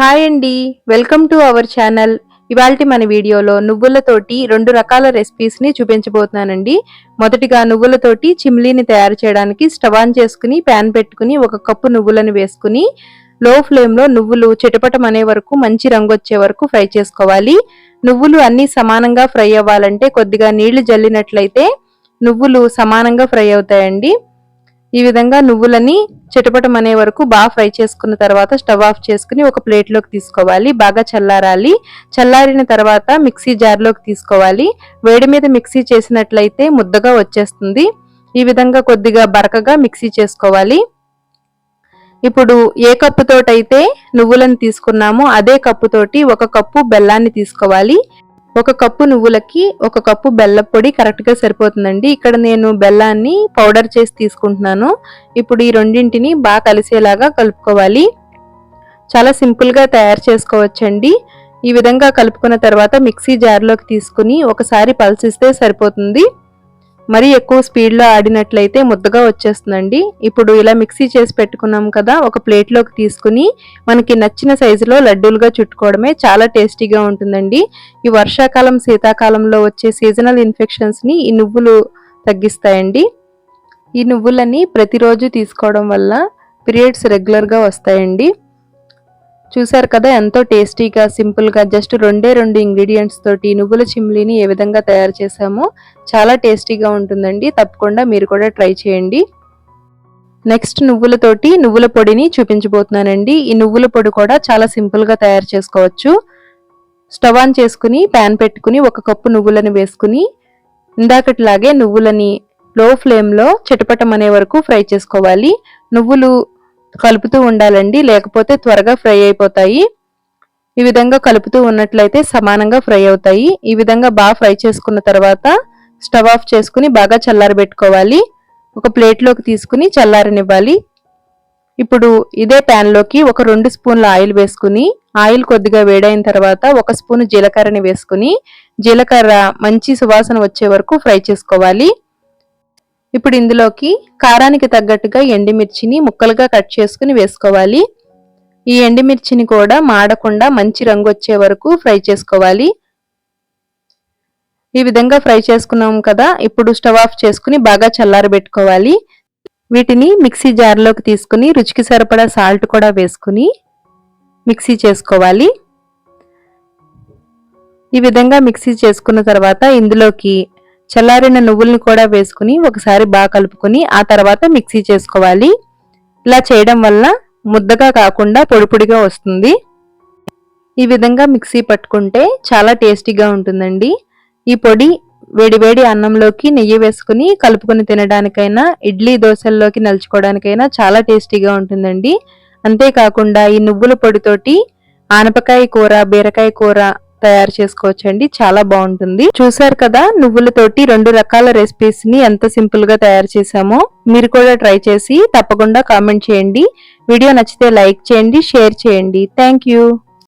Hi అండి. Welcome to our channel. ఇవాల్టి మన వీడియోలో నువ్వులతోటి రెండు రకాల రెసిపీస్ని చూపించబోతున్నానండి. మొదటిగా నువ్వులతోటి చిమ్లీని తయారు చేయడానికి స్టవ్ ఆన్ చేసుకుని ప్యాన్ పెట్టుకుని ఒక కప్పు నువ్వులను వేసుకుని లో ఫ్లేమ్లో నువ్వులు చిటపటం అనే వరకు మంచి రంగు వచ్చే వరకు ఫ్రై చేసుకోవాలి. నువ్వులు అన్నీ సమానంగా ఫ్రై అవ్వాలంటే కొద్దిగా నీళ్ళు జల్లినట్లయితే నువ్వులు సమానంగా ఫ్రై అవుతాయండి. ఈ విధంగా నువ్వులని చిటపటం అనే వరకు బాగా ఫ్రై చేసుకున్న తర్వాత స్టవ్ ఆఫ్ చేసుకుని ఒక ప్లేట్లోకి తీసుకోవాలి. బాగా చల్లారాలి. చల్లారిన తర్వాత మిక్సీ జార్లోకి తీసుకోవాలి. వేడి మీద మిక్సీ చేసినట్లయితే ముద్దగా వచ్చేస్తుంది. ఈ విధంగా కొద్దిగా బరకగా మిక్సీ చేసుకోవాలి. ఇప్పుడు ఏ కప్పుతోటైతే నువ్వులను తీసుకున్నామో అదే కప్పుతోటి ఒక కప్పు బెల్లాన్ని తీసుకోవాలి. ఒక కప్పు నువ్వులకి ఒక కప్పు బెల్లం పొడి కరెక్ట్గా సరిపోతుందండి. ఇక్కడ నేను బెల్లాన్ని పౌడర్ చేసి తీసుకుంటున్నాను. ఇప్పుడు ఈ రెండింటిని బాగా కలిసేలాగా కలుపుకోవాలి. చాలా సింపుల్గా తయారు చేసుకోవచ్చండి. ఈ విధంగా కలుపుకున్న తర్వాత మిక్సీ జార్లోకి తీసుకుని ఒకసారి పల్సిస్తే సరిపోతుంది. మరీ ఎక్కువ స్పీడ్లో ఆడినట్లయితే ముద్దగా వచ్చేస్తుందండి. ఇప్పుడు ఇలా మిక్సీ చేసి పెట్టుకున్నాం కదా ఒక ప్లేట్లోకి తీసుకుని మనకి నచ్చిన సైజులో లడ్డూలుగా చుట్టుకోవడమే చాలా టేస్టీగా ఉంటుందండి. ఈ వర్షాకాలం శీతాకాలంలో వచ్చే సీజనల్ ఇన్ఫెక్షన్స్ని ఈ నువ్వులు తగ్గిస్తాయండి. ఈ నువ్వులని ప్రతిరోజు తీసుకోవడం వల్ల పీరియడ్స్ రెగ్యులర్గా వస్తాయండి. చూశారు కదా ఎంతో టేస్టీగా సింపుల్గా జస్ట్ రెండే రెండు ఇంగ్రీడియంట్స్ తోటి నువ్వుల చిమ్లీని ఏ విధంగా తయారు చేసామో చాలా టేస్టీగా ఉంటుందండి. తప్పకుండా మీరు కూడా ట్రై చేయండి. నెక్స్ట్ నువ్వులతోటి నువ్వుల పొడిని చూపించబోతున్నానండి. ఈ నువ్వుల పొడి కూడా చాలా సింపుల్గా తయారు చేసుకోవచ్చు. స్టవ్ ఆన్ చేసుకుని ప్యాన్ పెట్టుకుని ఒక కప్పు నువ్వులను వేసుకుని ఇందాకట్లాగే నువ్వులని లో ఫ్లేమ్లో చిటపటం అనే వరకు ఫ్రై చేసుకోవాలి. నువ్వులు కలుపుతూ ఉండాలండి. లేకపోతే త్వరగా ఫ్రై అయిపోతాయి. ఈ విధంగా కలుపుతూ ఉన్నట్లయితే సమానంగా ఫ్రై అవుతాయి. ఈ విధంగా బాగా ఫ్రై చేసుకున్న తర్వాత స్టవ్ ఆఫ్ చేసుకుని బాగా చల్లారబెట్టుకోవాలి ఒక ప్లేట్లోకి తీసుకుని చల్లారనివ్వాలి. ఇప్పుడు ఇదే ప్యాన్లోకి ఒక రెండు స్పూన్ల ఆయిల్ వేసుకుని ఆయిల్ కొద్దిగా వేడైన తర్వాత ఒక స్పూన్ జీలకర్రని వేసుకుని జీలకర్ర మంచి సువాసన వచ్చే వరకు ఫ్రై చేసుకోవాలి. ఇప్పుడు ఇందులోకి కారానికి తగ్గట్టుగా ఎండిమిర్చిని ముక్కలుగా కట్ చేసుకుని వేసుకోవాలి. ఈ ఎండిమిర్చిని కూడా మాడకుండా మంచి రంగు వచ్చే వరకు ఫ్రై చేసుకోవాలి. ఈ విధంగా ఫ్రై చేసుకున్నాం కదా ఇప్పుడు స్టవ్ ఆఫ్ చేసుకుని బాగా చల్లారబెట్టుకోవాలి. వీటిని మిక్సీ జార్లోకి తీసుకుని రుచికి సరిపడా సాల్ట్ కూడా వేసుకుని మిక్సీ చేసుకోవాలి. ఈ విధంగా మిక్సీ చేసుకున్న తర్వాత ఇందులోకి చల్లారిన నువ్వుల్ని కూడా వేసుకుని ఒకసారి బాగా కలుపుకొని ఆ తర్వాత మిక్సీ చేసుకోవాలి. ఇలా చేయడం వల్ల ముద్దగా కాకుండా పొడిపొడిగా వస్తుంది. ఈ విధంగా మిక్సీ పట్టుకుంటే చాలా టేస్టీగా ఉంటుందండి. ఈ పొడి వేడివేడి అన్నంలోకి నెయ్యి వేసుకుని కలుపుకొని తినడానికైనా ఇడ్లీ దోశల్లోకి నలుచుకోవడానికైనా చాలా టేస్టీగా ఉంటుందండి. అంతేకాకుండా ఈ నువ్వుల పొడితోటి ఆనపకాయ కూర బీరకాయ కూర తయారు చేసుకోవచ్చండి. చాలా బాగుంటుంది. చూసారు కదా నువ్వులతోటి రెండు రకాల రెసిపీస్ని ఎంత సింపుల్గా తయారు చేసామో మీరు కూడా ట్రై చేసి తప్పకుండా కామెంట్ చేయండి. వీడియో నచ్చితే లైక్ చేయండి షేర్ చేయండి. థ్యాంక్